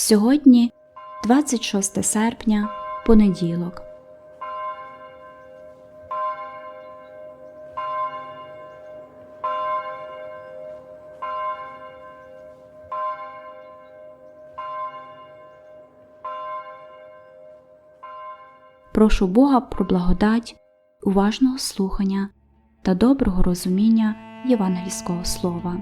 Сьогодні 26 серпня, понеділок. Прошу Бога про благодать, уважного слухання та доброго розуміння євангельського слова.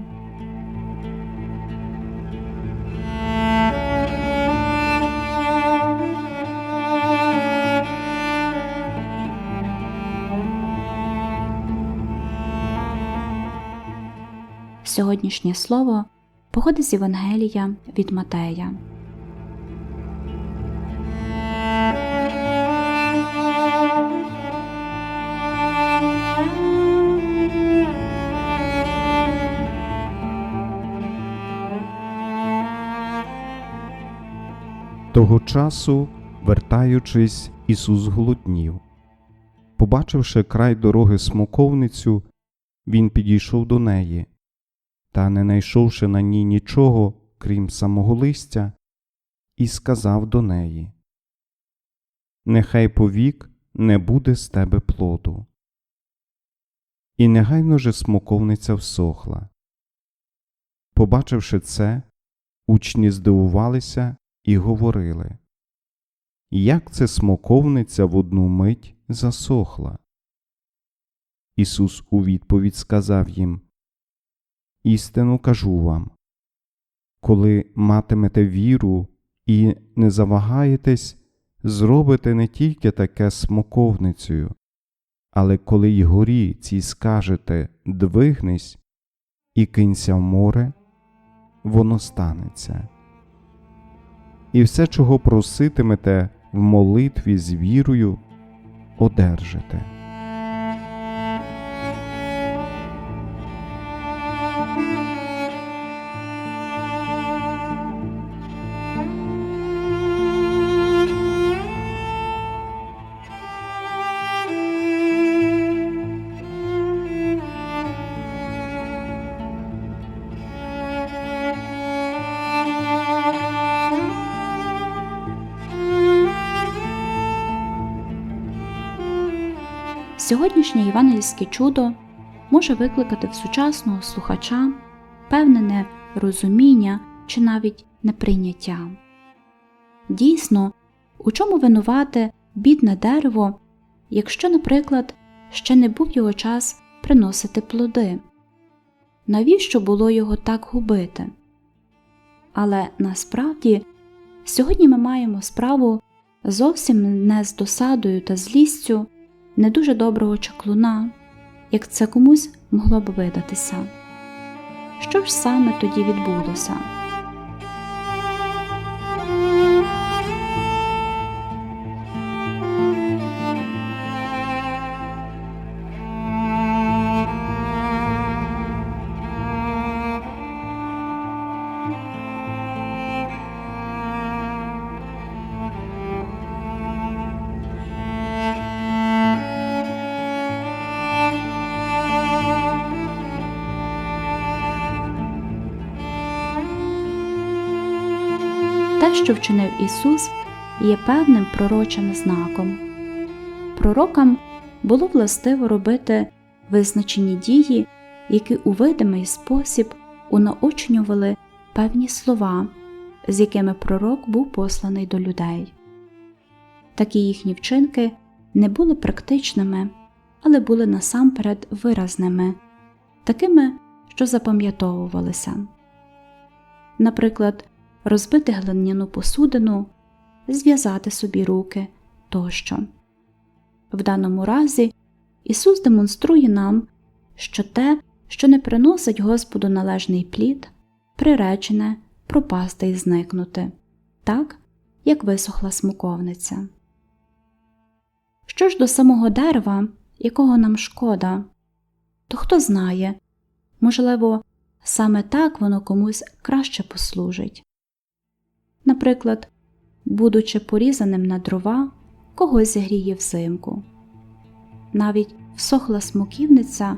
Сьогоднішнє слово походить з Євангелія від Матея. Того часу, вертаючись, Ісус зголоднів. Побачивши край дороги смоковницю, він підійшов до неї, та, не найшовши на ній нічого, крім самого листя, і сказав до неї Нехай повік не буде з тебе плоду. І негайно же смоковниця всохла. Побачивши це, учні здивувалися і говорили Як це смоковниця в одну мить засохла? Ісус у відповідь сказав їм Істину кажу вам коли матимете віру і не завагаєтесь, зробите не тільки таке смоковницею, але коли й горі цій скажете двигнись і кинься в море, воно станеться і все, чого проситимете в молитві з вірою, одержите. Сьогоднішнє євангельське чудо може викликати в сучасного слухача певне нерозуміння чи навіть неприйняття. Дійсно, у чому винувате бідне дерево, якщо, наприклад, ще не був його час приносити плоди? Навіщо було його так губити? Але насправді сьогодні ми маємо справу зовсім не з досадою та злістю не дуже доброго чаклуна, як це комусь могло б видатися. Що ж саме тоді відбулося? Те, що вчинив Ісус, є певним пророчим знаком. Пророкам було властиво робити визначені дії, які у видимий спосіб унаочнювали певні слова, з якими пророк був посланий до людей. Такі їхні вчинки не були практичними, але були насамперед виразними, такими, що запам'ятовувалися. Наприклад, розбити глиняну посудину, зв'язати собі руки тощо. В даному разі Ісус демонструє нам, що те, що не приносить Господу належний плід, приречене пропасти і зникнути, так, як висохла смоковниця. Що ж до самого дерева, якого нам шкода, то хто знає, можливо, саме так воно комусь краще послужить наприклад, будучи порізаним на дрова, когось зігріє взимку. Навіть всохла смоківниця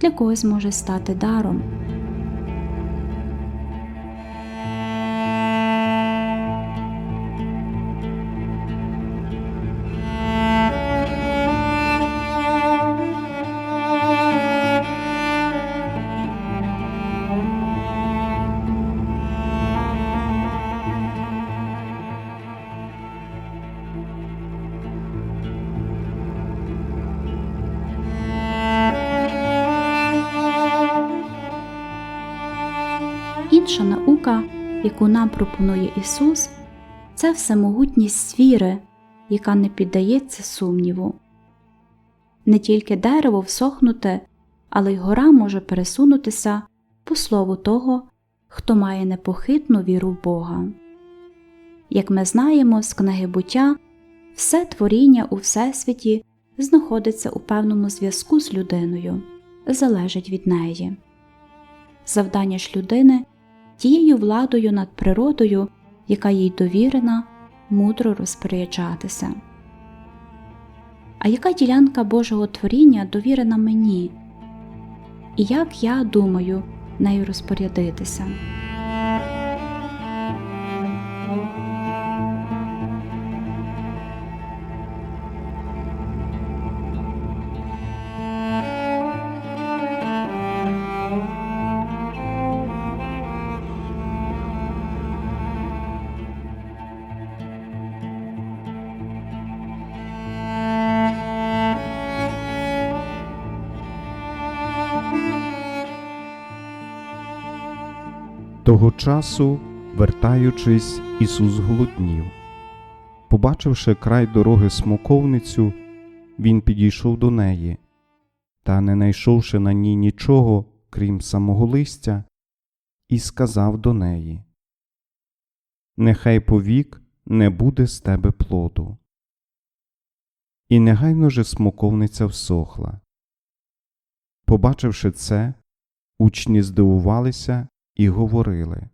для когось може стати даром. Найбільша наука, яку нам пропонує Ісус, це всемогутність віри, яка не піддається сумніву. Не тільки дерево всохнуте, але й гора може пересунутися по слову того, хто має непохитну віру в Бога. Як ми знаємо з книги буття, все творіння у Всесвіті знаходиться у певному зв'язку з людиною, залежить від неї. Завдання ж людини тією владою над природою, яка їй довірена, мудро розпоряджатися. А яка ділянка Божого творіння довірена мені? І як я думаю нею розпорядитися? Того часу, вертаючись, Ісус зголоднів. Побачивши край дороги смоковницю, він підійшов до неї, та, не найшовши на ній нічого, крім самого листя, і сказав до неї: Нехай повік не буде з тебе плоду. І негайно же смоковниця всохла. Побачивши це, учні здивувалися і говорили,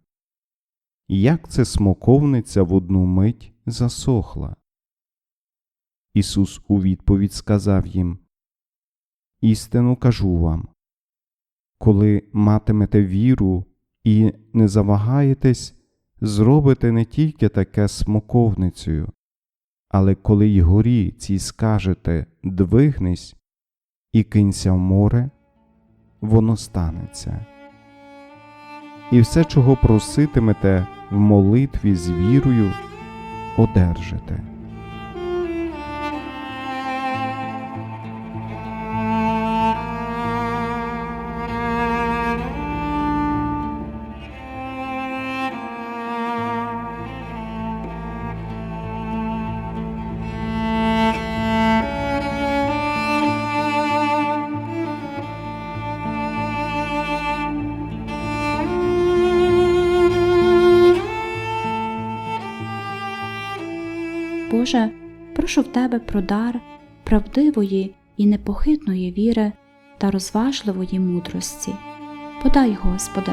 Як це смоковниця в одну мить засохла? Ісус у відповідь сказав їм, Істину кажу вам, коли матимете віру і не завагаєтесь, зробите не тільки таке смоковницею, але коли й горі цій скажете двигнись і кинься в море, воно станеться. І все, чого проситимете в молитві з вірою, одержите. Боже, прошу в Тебе про дар правдивої і непохитної віри та розважливої мудрості. Подай, Господи.